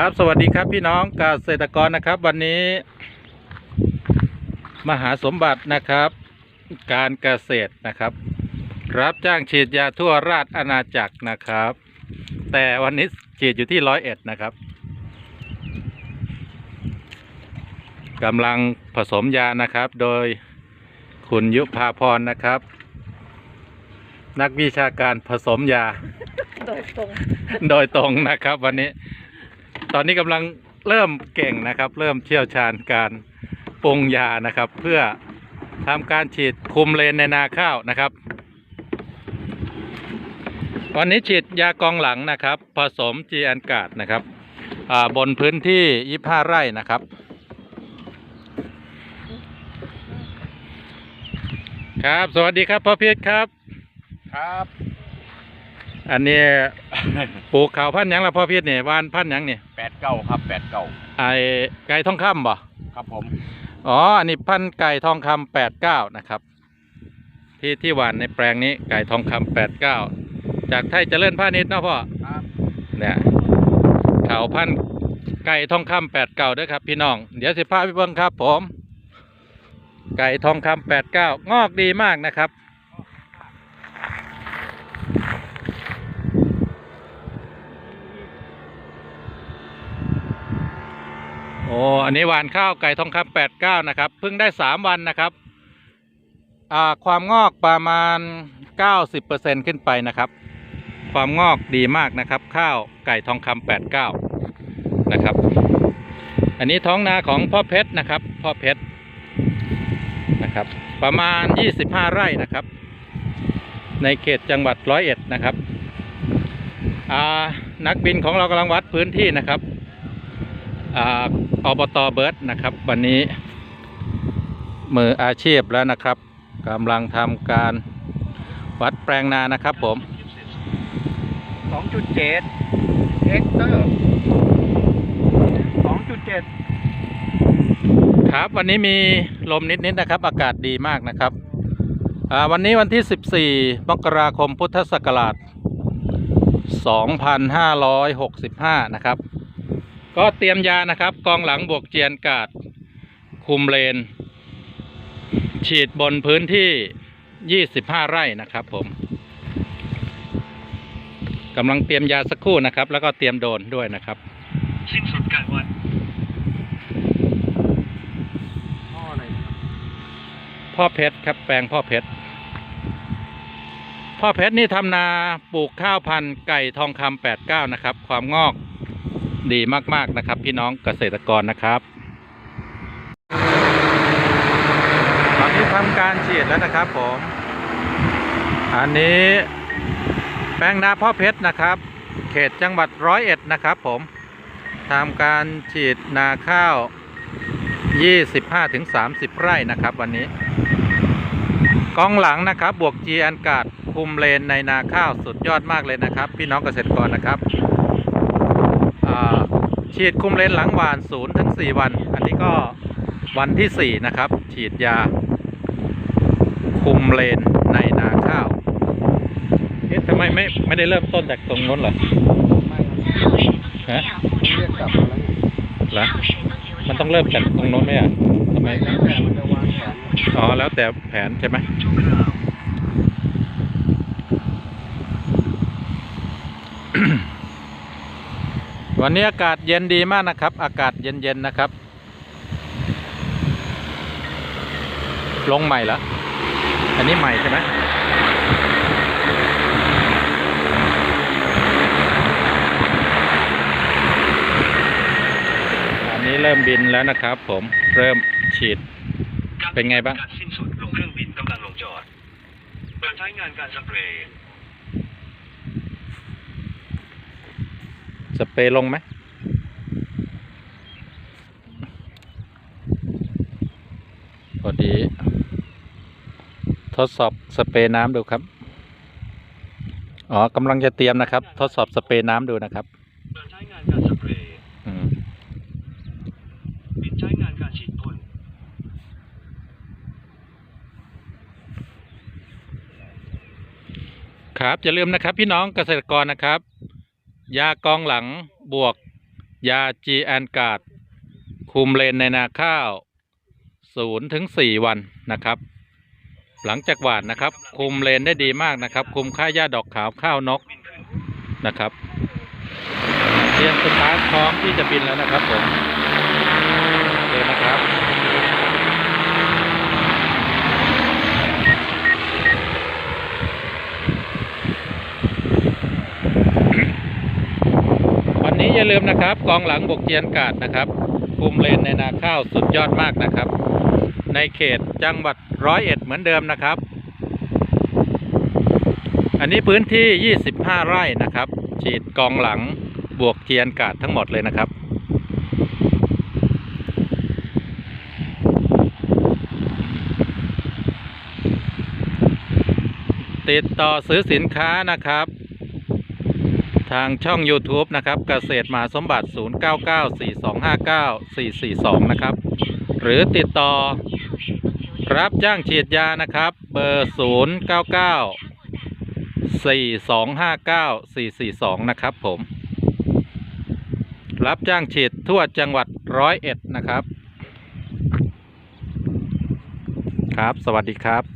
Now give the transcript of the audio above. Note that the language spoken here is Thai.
ครับสวัสดีครับพี่น้องเกษตรกรนะครับ วันนี้ มหาสมบัตินะครับ การเกษตรนะครับ รับจ้างฉีดยาทั่วราชอาณาจักรนะครับ แต่วันนี้ฉีดอยู่ที่ร้อยเอ็ดนะครับกำลังผสมยานะครับ โดยคุณยุพาพรนะครับ นักวิชาการผสมยา โดยตรง โดยตรงนะครับวันนี้ ตอนนี้กำลังเริ่มเก่งนะครับ เริ่มเชี่ยวชาญการปรุงยานะครับ เพื่อทำการฉีดคุมเลนในนาข้าวนะครับ วันนี้ฉีดยากองหลังนะครับ ผสมจีแอนกาดนะครับบนพื้นที่ 25 ไร่นะครับ ครับ สวัสดีครับพ่อพีชครับ ครับ อันนี้ปลูกข้าวพันธุ์หยังละพ่อพีชเนี่ยวานพันธุ์หยังเนี่ยแปดเก้าครับแปดเก้าไอไก่ทองคำบ่ครับผมอ๋ออันนี้พันธุ์ไก่ทองคำแปดเก้านะครับ ที่ที่หวานในแปลงนี้ไก่ทองคำแปดเก้าจากไทยเจริญพาณิชย์เนาะพ่อ ครับเนี่ยเขาพันธุ์ไก่ทองคำแปดเก้าด้วยครับ พี่น้อง เดี๋ยวสิพาไปเบิ่งครับผม ไก่ทองคำแปดเก้างอกดีมากนะครับ โอันนี้หวานข้าวไก่ทองคำแปดเก้านะครับเพิ่งได้สามวันนะครับอ่าความงอกประมาณเก้าสิบเปอร์เซ็นขึ้นไปนะครับ ความงอกดีมากนะครับ ข้าวไก่ทองคำแปดเก้านะครับ อันนี้ท้องนาของพ่อเพชรนะครับ พ่อเพชรนะครับ ประมาณยี่สิบห้าไร่นะครับ ในเขตจังหวัดร้อยเอ็ดนะครับอ่านักบินของเรากำลังวัดพื้นที่นะครับ อ่าอบตเบิร์ดนะครับ วันนี้ มืออาชีพแล้วนะครับกำลังทำการวัดแปลงนานะครับผมสองจุดเจ็ดเฮกเตอร์สองจุดเจ็ดครับวันนี้มีลมนิดๆนะครับ อากาศดีมากนะครับอ่าวันนี้วันที่ 14 มกราคมพุทธศักราช 2565 นะครับ ก็เตรียมยานะครับ กองหลังบวกเจียนกาด คุมเลน ฉีดบนพื้นที่ 25 ไร่นะครับผมกำลังเตรียมยาสักครู่นะครับ แล้วก็เตรียมโดรนด้วยนะครับสิ้นสุดการวัดพ่ออะไรนะครับพ่อเพชรครับแปลงพ่อเพชรพ่อเพชรนี่ทำนาปลูกข้าวพันธุ์ไก่ทองคำแปดเก้านะครับ ความงอก ดีมากๆนะครับ พี่น้องเกษตรกรนะครับ ตอนนี้ทำการฉีดแล้วนะครับผม อันนี้แปลงนาพ่อเพชรนะครับ เขตจังหวัดร้อยเอ็ดนะครับผมทำการฉีดนาข้าว 25-30 ไร่นะครับ วันนี้กองหลังนะครับ บวกจีอันกาดคุมเลนในนาข้าวสุดยอดมากเลยนะครับ พี่น้องเกษตรกรนะครับ ฉีดคุมเลนหลังหวาน0ถึง4วัน อันนี้ก็วันที่ 4 นะครับ ฉีดยา คุมเลนในนาข้าวเอ๊ะทำไมไม่ไม่ได้เริ่มต้นจากตรงนู้นเหรอฮะเรียกกลับมาแล้วเหรอมันต้องเริ่มจากตรงนู้นไหมอะทำไมแล้วแต่มันจะวางแผนอ๋อแล้วแต่แผนใช่ไหม วันนี้อากาศเย็นดีมากนะครับ อากาศเย็นๆนะครับ ลงใหม่แล้วอันนี้ใหม่ใช่ไหมอันนี้เริ่มบินแล้วนะครับ ผมเริ่มฉีด เป็นไงบ้างการสิ้นสุดลงเครื่องบินกำลังลงจอดเปิดใช้งานการสเปรย์ สเปรย์ลงไหมพอดี ทดสอบสเปรย์น้ำดูครับ อ๋อกำลังจะเตรียมนะครับ ทดสอบสเปรย์น้ำดูนะครับเปิดใช้งานการสเปรย์อืมปิดใช้งานการฉีดพ่นครับอย่าลืมนะครับ พี่น้องเกษตรกรนะครับ ยากองหลังบวก ยา g ีแอนกาดคุมเลนในนาข้าว0ถึง4วันนะครับ หลังจากหวานนะครับ คุมเลนได้ดีมากนะครับ คุมค่าหญ้าดอกขาวข้าวนกนะครับเตรียมสตาร์ทพร้อมที่จะบินแล้วนะครับผมเลยนะครับ วันนี้อย่า ลืมนะครับ กองหลังบกเจียนกาดนะครับคุมเลนในนาข้าวสุดยอดมากนะครับ ในเขตจังหวัดร้อยเอ็ดเหมือนเดิมนะครับ อันนี้พื้นที่ 25 ไร่นะครับ ฉีดกองหลังบวกเจียนกาดทั้งหมดเลยนะครับติดต่อซื้อสินค้านะครับ ทางช่อง YouTube นะครับเกษตรมหาสมบัติ 0994259442 นะครับ หรือติดต่อ รับจ้างฉีดยานะครับ เบอร์ 099 4259 442 นะครับผม รับจ้างฉีดทั่วจังหวัดร้อยเอ็ดนะครับ ครับ สวัสดีครับ